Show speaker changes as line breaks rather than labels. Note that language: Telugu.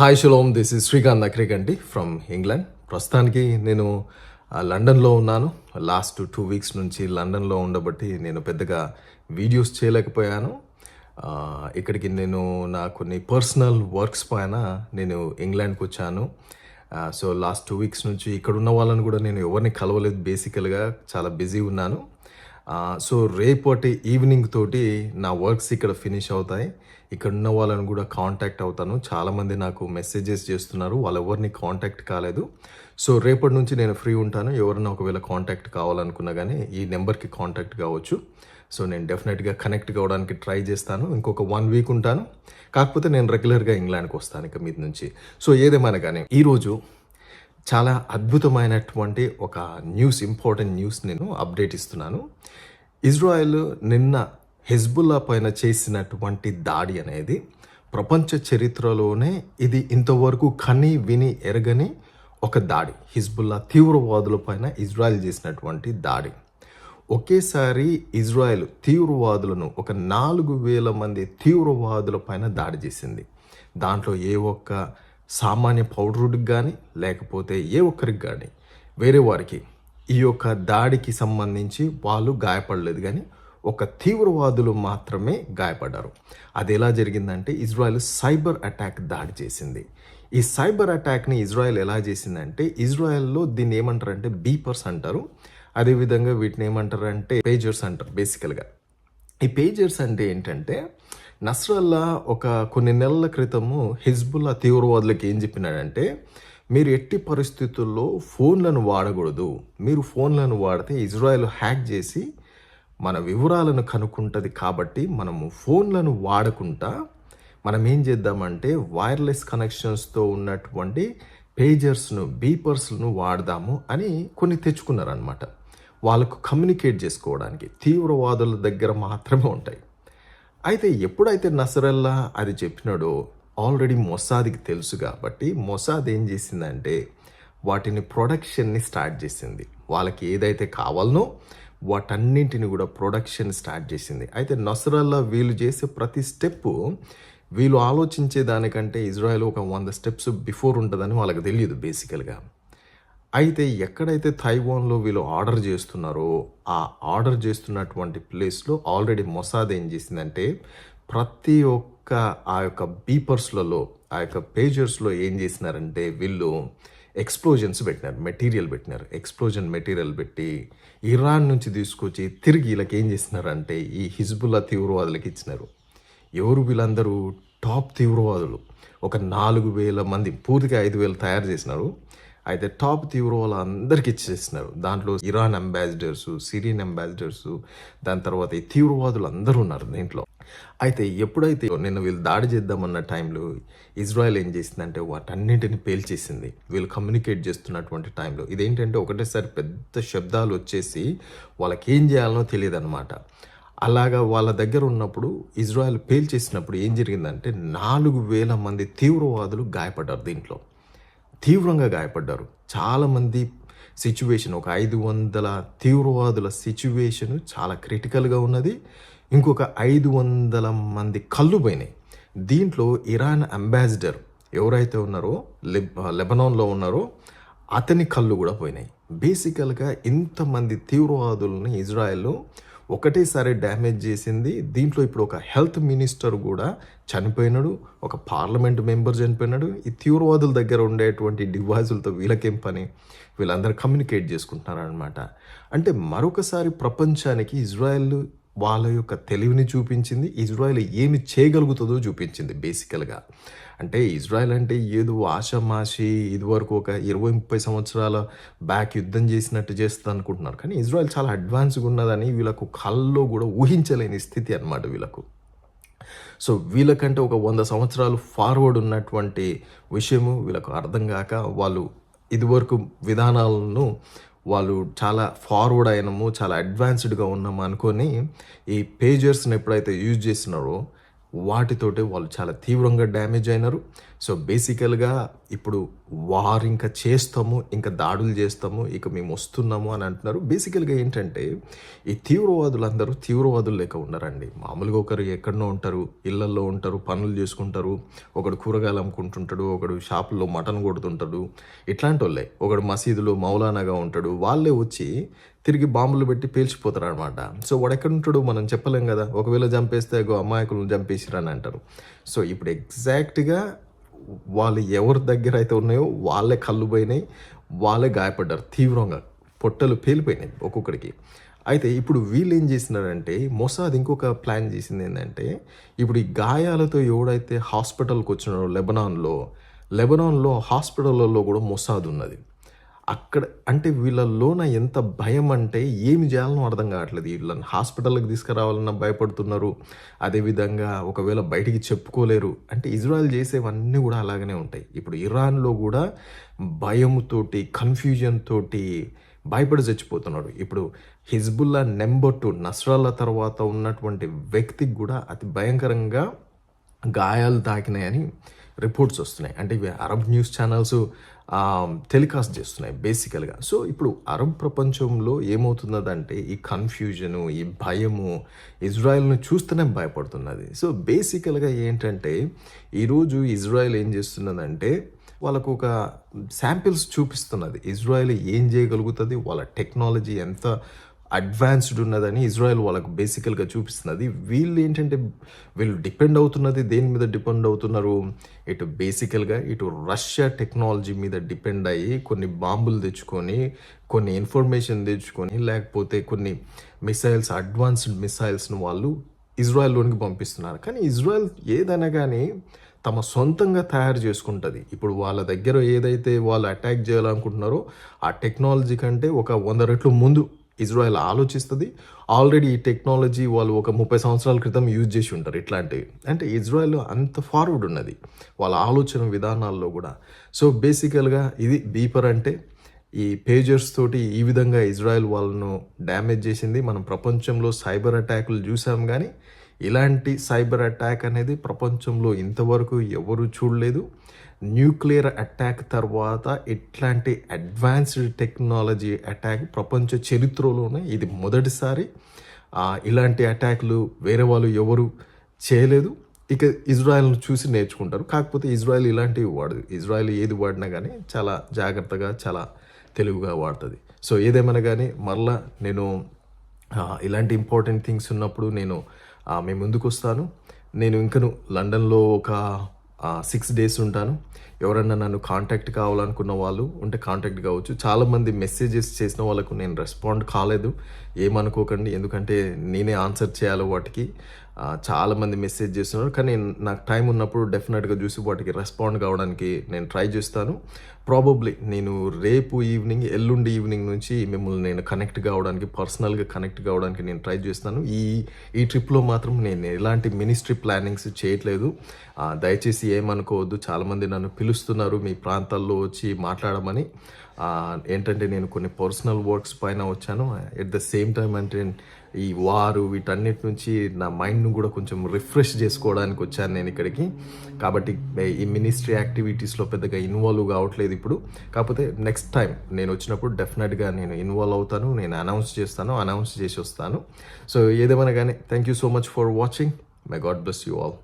Hi shalom this is Srikanth Akrikanti from England ప్రస్తుతానికి నేను లండన్లో ఉన్నాను. లాస్ట్ టూ వీక్స్ నుంచి లండన్లో ఉండబట్టి నేను పెద్దగా వీడియోస్ చేయలేకపోయాను. ఇక్కడికి నేను నా కొన్ని పర్సనల్ వర్క్స్ పైన నేను ఇంగ్లాండ్కి వచ్చాను. సో లాస్ట్ టూ వీక్స్ నుంచి ఇక్కడ ఉన్న వాళ్ళని కూడా నేను ఎవరిని కలవలేదు. బేసికల్గా చాలా బిజీ ఉన్నాను. సో రేపటి ఈవినింగ్ తోటి నా వర్క్స్ ఇక్కడ ఫినిష్ అవుతాయి. ఇక్కడ ఉన్న వాళ్ళని కూడా కాంటాక్ట్ అవుతాను. చాలామంది నాకు మెసేజెస్ చేస్తున్నారు. వాళ్ళు ఎవరిని కాంటాక్ట్ కాలేదు. సో రేపటి నుంచి నేను ఫ్రీ ఉంటాను. ఎవరైనా ఒకవేళ కాంటాక్ట్ కావాలనుకున్నా కానీ ఈ నెంబర్కి కాంటాక్ట్ కావచ్చు. సో నేను డెఫినెట్గా కనెక్ట్ కావడానికి ట్రై చేస్తాను. ఇంకొక వన్ వీక్ ఉంటాను. కాకపోతే నేను రెగ్యులర్గా ఇంగ్లాండ్కి వస్తాను ఇక మీద నుంచి. సో ఏదేమైనా కానీ ఈరోజు చాలా అద్భుతమైనటువంటి ఒక న్యూస్ ఇంపార్టెంట్ న్యూస్ నేను అప్డేట్ ఇస్తున్నాను. ఇజ్రాయెల్ నిన్న హెజ్బుల్లా పైన చేసినటువంటి దాడి అనేది ప్రపంచ చరిత్రలోనే ఇది ఇంతవరకు కని విని ఎరగని ఒక దాడి. హిజ్బుల్లా తీవ్రవాదుల పైన ఇజ్రాయెల్ చేసినటువంటి దాడి. ఒకేసారి ఇజ్రాయెల్ తీవ్రవాదులను ఒక నాలుగు వేల మంది తీవ్రవాదుల పైన దాడి చేసింది. దాంట్లో ఏ ఒక్క సామాన్య పౌరుడికి కానీ లేకపోతే ఏ ఒక్కరికి కానీ వేరే వారికి ఈ యొక్క దాడికి సంబంధించి వాళ్ళు గాయపడలేదు కానీ ఒక తీవ్రవాదులు మాత్రమే గాయపడ్డారు. అది ఎలా జరిగిందంటే ఇజ్రాయెల్ సైబర్ అటాక్ దాడి చేసింది. ఈ సైబర్ అటాక్ని ఇజ్రాయెల్ ఎలా చేసిందంటే ఇజ్రాయెల్లో దీన్ని ఏమంటారంటే బీపర్స్ అంటారు. అదేవిధంగా వీటిని ఏమంటారంటే పేజర్స్ అంటారు బేసికల్గా. ఈ పేజర్స్ అంటే ఏంటంటే నస్రల్లా ఒక కొన్ని నెలల క్రితము హిజ్బుల్లా తీవ్రవాదులకు ఏం చెప్పినాడంటే మీరు ఎట్టి పరిస్థితుల్లో ఫోన్లను వాడకూడదు. మీరు ఫోన్లను వాడితే ఇజ్రాయెల్ హ్యాక్ చేసి మన వివరాలను కనుక్కుంటుంది కాబట్టి మనము ఫోన్లను వాడకుండా మనం ఏం చేద్దామంటే వైర్లెస్ కనెక్షన్స్తో ఉన్నటువంటి పేజర్స్ను బీపర్స్ను వాడదాము అని కొన్ని తెచ్చుకున్నారనమాట వాళ్ళకు కమ్యూనికేట్ చేసుకోవడానికి తీవ్రవాదుల దగ్గర మాత్రమే ఉంటాయి. అయితే ఎప్పుడైతే నసరల్లా అది చెప్పినాడో ఆల్రెడీ మొసాద్కి తెలుసు కాబట్టి మొసాద్ ఏం చేసిందంటే వాటిని ప్రొడక్షన్ని స్టార్ట్ చేసింది. వాళ్ళకి ఏదైతే కావాలనో వాటన్నింటిని కూడా ప్రొడక్షన్ స్టార్ట్ చేసింది. అయితే నసరల్లా వీళ్ళు చేసే ప్రతి స్టెప్ వీళ్ళు ఆలోచించే దానికంటే ఇజ్రాయెల్ ఒక వంద స్టెప్స్ బిఫోర్ ఉంటుందని వాళ్ళకి తెలియదు బేసికల్గా. అయితే ఎక్కడైతే తైవాన్లో వీళ్ళు ఆర్డర్ చేస్తున్నారో ఆ ఆర్డర్ చేస్తున్నటువంటి ప్లేస్లో ఆల్రెడీ మొసాద్ ఏం చేసిందంటే ప్రతి ఒక్క ఆ యొక్క బీపర్స్లలో ఆ యొక్క పేజర్స్లో ఏం చేసినారంటే వీళ్ళు ఎక్స్ప్లోజన్స్ పెట్టినారు మెటీరియల్ పెట్టినారు. ఎక్స్ప్లోజన్ మెటీరియల్ పెట్టి ఇరాన్ నుంచి తీసుకొచ్చి తిరిగి వీళ్ళకి ఏం చేసినారంటే ఈ హిజ్బుల్లా తీవ్రవాదులకు ఇచ్చినారు. ఎవరు వీళ్ళందరూ టాప్ తీవ్రవాదులు? ఒక నాలుగు వేల మంది పూర్తిగా ఐదు వేలు తయారు చేసినారు. అయితే టాప్ తీవ్రవాదులు అందరికి ఇచ్చేసినారు. దాంట్లో ఇరాన్ అంబాసిడర్స్ సిరియన్ అంబాసిడర్స్ దాని తర్వాత ఈ తీవ్రవాదులు అందరూ ఉన్నారు దీంట్లో. అయితే ఎప్పుడైతే నిన్న వీళ్ళు దాడి చేద్దామన్న టైంలో ఇజ్రాయెల్ ఏం చేసిందంటే వాటన్నింటిని పేల్చేసింది. వీళ్ళు కమ్యూనికేట్ చేస్తున్నటువంటి టైంలో. ఇదేంటంటే ఒకటేసారి పెద్ద శబ్దాలు వచ్చేసి వాళ్ళకి ఏం చేయాలనో తెలియదు అనమాట అలాగా వాళ్ళ దగ్గర ఉన్నప్పుడు ఇజ్రాయెల్ పేల్చేసినప్పుడు ఏం జరిగిందంటే నాలుగు వేల మంది తీవ్రవాదులు గాయపడ్డారు దీంట్లో. తీవ్రంగా గాయపడ్డారు. చాలామంది సిచ్యువేషన్ ఒక ఐదు వందల తీవ్రవాదుల సిచ్యువేషన్ చాలా క్రిటికల్గా ఉన్నది. ఇంకొక ఐదు వందల మంది కళ్ళు పోయినాయి. దీంట్లో ఇరాన్ అంబాసిడర్ ఎవరైతే ఉన్నారో లెబ్ లెబనాన్లో ఉన్నారో అతని కళ్ళు కూడా పోయినాయి. బేసికల్గా ఇంతమంది తీవ్రవాదులను ఇజ్రాయెల్ ఒకటేసారి డ్యామేజ్ చేసింది. దీంట్లో ఇప్పుడు ఒక హెల్త్ మినిస్టర్ కూడా చనిపోయినాడు. ఒక పార్లమెంట్ మెంబర్ చనిపోయినాడు. ఈ తీవ్రవాదుల దగ్గర ఉండేటువంటి డివైజులతో వీళ్ళకేం పని? వీళ్ళందరూ కమ్యూనికేట్ చేసుకుంటున్నారు అనమాట అంటే మరొకసారి ప్రపంచానికి ఇజ్రాయెల్ వాళ్ళ యొక్క తెలివిని చూపించింది ఇజ్రాయెల్ ఏమి చేయగలుగుతుందో చూపించింది బేసికల్గా. అంటే ఇజ్రాయెల్ అంటే ఏదో ఆషమాషి ఇదివరకు ఒక ఇరవై ముప్పై సంవత్సరాల బ్యాక్ యుద్ధం చేసినట్టు చేస్తుంది అనుకుంటున్నారు. కానీ ఇజ్రాయెల్ చాలా అడ్వాన్స్గా ఉన్నదని వీళ్ళకు కళ్ళలో కూడా ఊహించలేని స్థితి అనమాట వీళ్ళకు. సో వీళ్ళకంటే ఒక వంద సంవత్సరాలు ఫార్వర్డ్ ఉన్నటువంటి విషయము వీళ్ళకు అర్థం కాక వాళ్ళు ఇదివరకు విధానాలను వాళ్ళు చాలా ఫార్వర్డ్ అయినాము చాలా అడ్వాన్స్డ్గా ఉన్నాము అనుకొని ఈ పేజర్స్ని ఎప్పుడైతే యూజ్ చేస్తున్నారో వాటితోటే వాళ్ళు చాలా తీవ్రంగా డ్యామేజ్ అయినారు. సో బేసికల్గా ఇప్పుడు వారు ఇంకా చేస్తాము ఇంకా దాడులు చేస్తాము ఇక మేము వస్తున్నాము అని అంటున్నారు. బేసికల్గా ఏంటంటే ఈ తీవ్రవాదులు అందరూ తీవ్రవాదులు లేక ఉండరండి మామూలుగా ఒకరు ఎక్కడనో ఉంటారు ఇళ్ళల్లో ఉంటారు పనులు చేసుకుంటారు ఒకడు కూరగాయలు అమ్ముకుంటుంటాడు ఒకడు షాపుల్లో మటన్ కొడుతుంటాడు ఇట్లాంటి వాళ్ళే. ఒకడు మసీదులో మౌలానాగా ఉంటాడు. వాళ్ళే వచ్చి తిరిగి బాంబులు పెట్టి పేల్చిపోతారు అనమాట సో వాడు ఎక్కడ ఉంటాడు మనం చెప్పలేం కదా. ఒకవేళ చంపేస్తే గో అమాయకులను చంపేసిరని అంటారు. సో ఇప్పుడు ఎగ్జాక్ట్గా వాళ్ళు ఎవరి దగ్గర అయితే ఉన్నాయో వాళ్ళే కళ్ళు పోయినాయి వాళ్ళే గాయపడ్డారు. తీవ్రంగా పొట్టలు పేలిపోయినాయి ఒక్కొక్కడికి. అయితే ఇప్పుడు వీళ్ళు ఏం చేసినారంటే మొసాద్ ఇంకొక ప్లాన్ చేసింది ఏంటంటే ఇప్పుడు ఈ గాయాలతో ఎవడైతే హాస్పిటల్కి వచ్చినాడో లెబనాన్లో లెబనాన్లో హాస్పిటల్లో కూడా మొసాద్ ఉన్నది. అక్కడ అంటే వీళ్ళలోన ఎంత భయం అంటే ఏమి చేయాలనో అర్థం కావట్లేదు. వీళ్ళని హాస్పిటల్కి తీసుకురావాలన్నా భయపడుతున్నారు. అదేవిధంగా ఒకవేళ బయటికి చెప్పుకోలేరు. అంటే ఇజ్రాయెల్ చేసేవన్నీ కూడా అలాగనే ఉంటాయి. ఇప్పుడు ఇరాన్లో కూడా భయంతోటి కన్ఫ్యూజన్ తోటి భయపడి చచ్చిపోతున్నాడు ఇప్పుడు హిజ్బుల్లా నెంబర్ టూ నస్రాల తర్వాత ఉన్నటువంటి వ్యక్తికి కూడా అతి భయంకరంగా గాయాలు తాకినాయని రిపోర్ట్స్ వస్తున్నాయి. అంటే ఇవి అరబ్ న్యూస్ ఛానల్స్ టెలికాస్ట్ చేస్తున్నాయి బేసికల్గా. సో ఇప్పుడు అరబ్ ప్రపంచంలో ఏమవుతున్నదంటే ఈ కన్ఫ్యూజను ఈ భయము ఇజ్రాయెల్ను చూస్తేనే భయపడుతున్నది. సో బేసికల్గా ఏంటంటే ఈరోజు ఇజ్రాయెల్ ఏం చేస్తున్నదంటే వాళ్ళకు ఒక శాంపిల్స్ చూపిస్తున్నది. ఇజ్రాయెల్ ఏం చేయగలుగుతుంది? వాళ్ళ టెక్నాలజీ ఎంత అడ్వాన్స్డ్ ఉన్నదని ఇజ్రాయెల్ వాళ్ళకు బేసికల్గా చూపిస్తున్నది. వీళ్ళు ఏంటంటే వీళ్ళు డిపెండ్ అవుతున్నది దేని మీద డిపెండ్ అవుతున్నారు? ఇటు బేసికల్గా ఇటు రష్యా టెక్నాలజీ మీద డిపెండ్ అయ్యి కొన్ని బాంబులు తెచ్చుకొని కొన్ని ఇన్ఫర్మేషన్ తెచ్చుకొని లేకపోతే కొన్ని మిసైల్స్ అడ్వాన్స్డ్ మిసైల్స్ను వాళ్ళు ఇజ్రాయెల్లోనికి పంపిస్తున్నారు. కానీ ఇజ్రాయెల్ ఏదైనా కానీ తమ సొంతంగా తయారు చేసుకుంటుంది. ఇప్పుడు వాళ్ళ దగ్గర ఏదైతే వాళ్ళు అటాక్ చేయాలనుకుంటున్నారో ఆ టెక్నాలజీ కంటే ఒక వంద రెట్లు ముందు ఇజ్రాయెల్ ఆలోచిస్తుంది. ఆల్రెడీ ఈ టెక్నాలజీ వాళ్ళు ఒక ముప్పై సంవత్సరాల క్రితం యూజ్ చేసి ఉంటారు ఇట్లాంటివి. అంటే ఇజ్రాయెల్ అంత ఫార్వర్డ్ ఉన్నది. వాళ్ళ ఆలోచన విధానాల్లో కూడా. సో బేసికల్గా ఇది బీపర్ అంటే ఈ పేజర్స్ తోటి ఈ విధంగా ఇజ్రాయెల్ వాళ్ళను డ్యామేజ్ చేసింది. మనం ప్రపంచంలో సైబర్ అటాకులు చూసాం కానీ ఇలాంటి సైబర్ అటాక్ అనేది ప్రపంచంలో ఇంతవరకు ఎవరు చూడలేదు. న్యూక్లియర్ అటాక్ తర్వాత ఇట్లాంటి అడ్వాన్స్డ్ టెక్నాలజీ అటాక్ ప్రపంచ చరిత్రలోనే ఇది మొదటిసారి. ఇలాంటి అటాక్లు వేరే వాళ్ళు ఎవరు చేయలేదు. ఇక ఇజ్రాయెల్ను చూసి నేర్చుకుంటారు. కాకపోతే ఇజ్రాయెల్ ఇలాంటివి వాడదు. ఇజ్రాయెల్ ఏది వాడినా కానీ చాలా జాగ్రత్తగా చాలా తెలివిగా వాడుతుంది. సో ఏదేమైనా కానీ మరలా నేను ఇలాంటి ఇంపార్టెంట్ థింగ్స్ ఉన్నప్పుడు నేను మేము మీ ముందుకు వస్తాను. నేను ఇంకను లండన్లో ఒక సిక్స్ డేస్ ఉంటాను. ఎవరన్నా నన్ను కాంటాక్ట్ కావాలనుకున్న వాళ్ళు ఉంటే కాంటాక్ట్ కావచ్చు. చాలామంది మెసేజెస్ చేసిన వాళ్ళకు నేను రెస్పాండ్ కాలేదు. ఏమనుకోకండి. ఎందుకంటే నేనే ఆన్సర్ చేయాలి వాటికి. చాలామంది మెసేజ్ చేస్తున్నారు. కానీ నాకు టైం ఉన్నప్పుడు డెఫినెట్గా చూసి వాటికి రెస్పాండ్ కావడానికి నేను ట్రై చేస్తాను. ప్రాబబ్లీ నేను రేపు ఈవినింగ్ ఎల్లుండి ఈవినింగ్ నుంచి మిమ్మల్ని నేను కనెక్ట్ కావడానికి పర్సనల్గా కనెక్ట్ కావడానికి నేను ట్రై చేస్తాను. ఈ ఈ ట్రిప్లో మాత్రం నేను ఎలాంటి మినిస్ట్రీ ప్లానింగ్స్ చేయట్లేదు. దయచేసి ఏమనుకోవద్దు. చాలామంది నన్ను పిలుస్తున్నారు మీ ప్రాంతాల్లో వచ్చి మాట్లాడమని. ఏంటంటే నేను కొన్ని పర్సనల్ వర్క్స్ పైన వచ్చాను. ఎట్ ద సేమ్ టైం అంటే ఈ వారు వీటన్నిటి నుంచి నా మైండ్ను కూడా కొంచెం రిఫ్రెష్ చేసుకోవడానికి వచ్చాను నేను ఇక్కడికి. కాబట్టి ఈ మినిస్ట్రీ యాక్టివిటీస్లో పెద్దగా ఇన్వాల్వ్ కావట్లేదు ఇప్పుడు. కాకపోతే నెక్స్ట్ టైం నేను వచ్చినప్పుడు డెఫినెట్గా నేను ఇన్వాల్వ్ అవుతాను నేను అనౌన్స్ చేస్తాను అనౌన్స్ చేసి వస్తాను. సో ఏదేమైనా కానీ thank you so much for watching. May God bless you all.